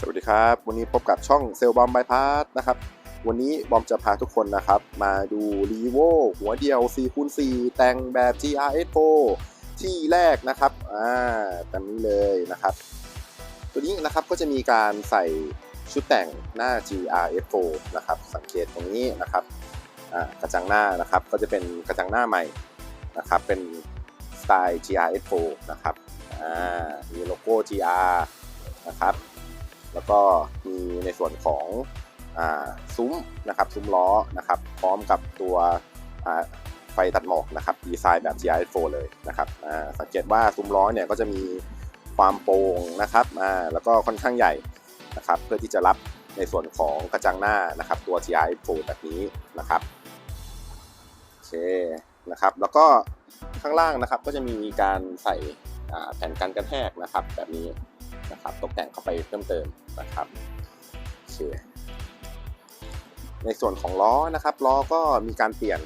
สวัสดีครับ วันนี้พบกับช่องเซลบอมบายพาร์ทนะครับ วันนี้บอมจะพาทุกคนนะครับ มาดูรีโวหัวเดียว4คูณ4แต่งแบบ GRS4 ที่แรกนะครับ อ่าตามนี้เลยนะครับ ตัวนี้นะครับก็จะมีการใส่ชุดแต่งหน้า GRS4 นะครับ สังเกตตรงนี้นะครับ อ่ากระจังหน้านะครับ ก็จะเป็นกระจังหน้าใหม่นะครับ เป็นสไตล์ GRS4 นะครับ อ่า มีโลโก้ GR นะครับ แล้วก็มีในส่วนของอซุ้มนะครับซุ้มล้อนะครับพร้อมกับตัวไฟตัดหมอกนะครับดีไซน์แบบ GR4 เลยนะครับสังเกตว่าซุ้มล้อเนี่ยก็จะมีความโปร่งนะครับแล้วก็ค่อนข้างใหญ่นะครับเพื่อที่จะรับในส่วนของกระจังหน้านะครับตัว GR4 แบบนี้นะครับโอเคนะครับแล้วก็ข้างล่างนะครับก็จะมีการใส่แผ่นกันกระแทกนะครับแบบนี้ นะครับตกแต่งเข้าไปเพิ่มเติมนะครับโอเคในส่วนของล้อนะครับล้อก็มีการเปลี่ยน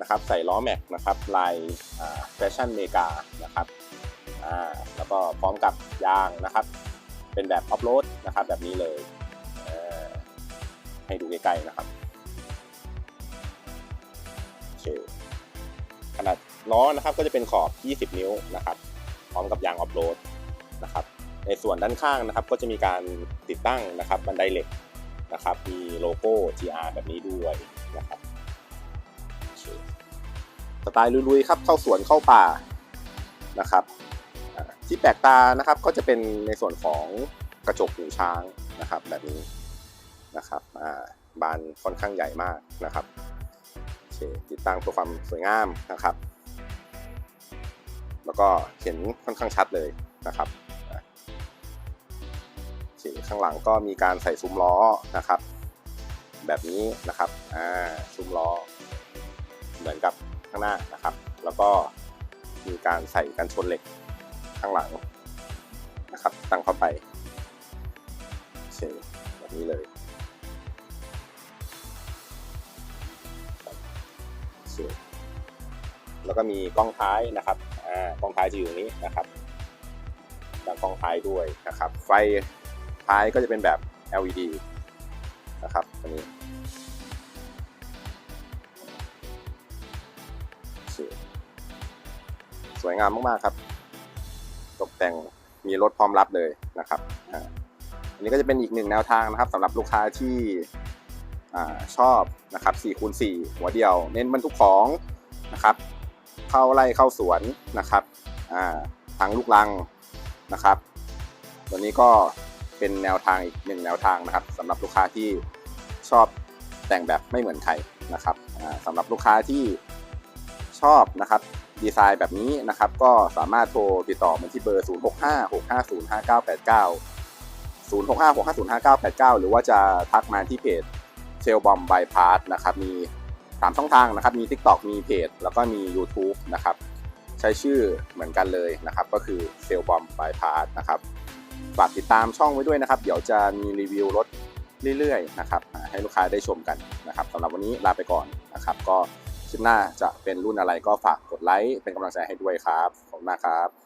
นะครับใส่ล้อแม็กนะครับลายแฟชั่นเมกานะครับแล้วก็พร้อมกับยางนะครับ เป็นแบบออฟโรดนะครับแบบนี้เลยให้ดูใกล้ๆนะครับโอเคขนาดล้อนะครับก็จะเป็นขอบ 20 นิ้วนะครับ พร้อมกับยางออฟโรดนะครับ ในส่วนด้านข้างนะครับ ก็จะมีการติดตั้งนะครับบันไดเหล็กนะครับ มีโลโก้ GR แบบนี้ด้วยนะครับสไตล์ลุยๆครับเข้าสวนเข้าป่านะครับ ที่แปลกตานะครับก็จะเป็นในส่วนของกระจกหูช้างนะครับ แบบนี้นะครับบานค่อนข้างใหญ่มากนะครับติดตั้งเพื่อความสวยงามนะครับ แล้วก็เห็นค่อนข้างชัดเลยนะครับ ข้างหลังก็มีการใส่ซุ้มล้อนะครับ แบบนี้นะครับอ่าซุ้มล้อ เหมือนกับข้างหน้านะครับ แล้วก็มีการใส่กันชนเหล็กข้างหลังนะครับ ตั้งเข้าไปเคแบบนี้เลยแล้วก็มีกล้องท้ายนะครับอ่ากล้องท้ายจะอยู่ตรงนี้นะครับด้านกล้องท้ายด้วยนะครับ ไฟ ท้ายก็จะเป็นแบบ LED นะครับตัวนี้สวยงามมาก ๆ ครับ ตกแต่งมีรถพร้อมรับเลยนะครับอันนี้ก็จะเป็นอีกหนึ่งแนวทางนะครับสำหรับลูกค้าที่อชอบนะครับ4คูณ4หัวเดียว เน้นบรรทุกของนะครับ เข้าไร่เข้าสวนนะครับทางลูกลังนะครับ ตัวนี้ก็ เป็นแนวทางอีกหนึ่งแนวทางนะครับสำหรับลูกค้าที่ชอบแต่งแบบไม่เหมือนใครนะครับอ่าสำหรับลูกค้าที่ชอบนะครับดีไซน์แบบนี้นะครับ ก็สามารถโทรติดต่อมาที่เบอร์ 0 6 5 6 5 0 5 9 8 9 0 6 5 6 5 0 5 9 8 9 หรือว่าจะทักมาที่เพจเซลบอมบายพาร์ทนะครับ มีสามช่องทางนะครับ มี TikTok มีเพจ แล้วก็มี YouTube นะครับ ใช้ชื่อเหมือนกันเลยนะครับ ก็คือเซลบอมบายพาร์ทนะครับ ฝากติดตามช่องไว้ด้วยนะครับ เดี๋ยวจะมีรีวิวรถเรื่อยๆนะครับให้ลูกค้าได้ชมกันนะครับสำหรับวันนี้ลาไปก่อนนะครับ ก็คลิปหน้าจะเป็นรุ่นอะไรก็ฝากกดไลค์เป็นกำลังใจให้ด้วยครับขอบคุณมากครับ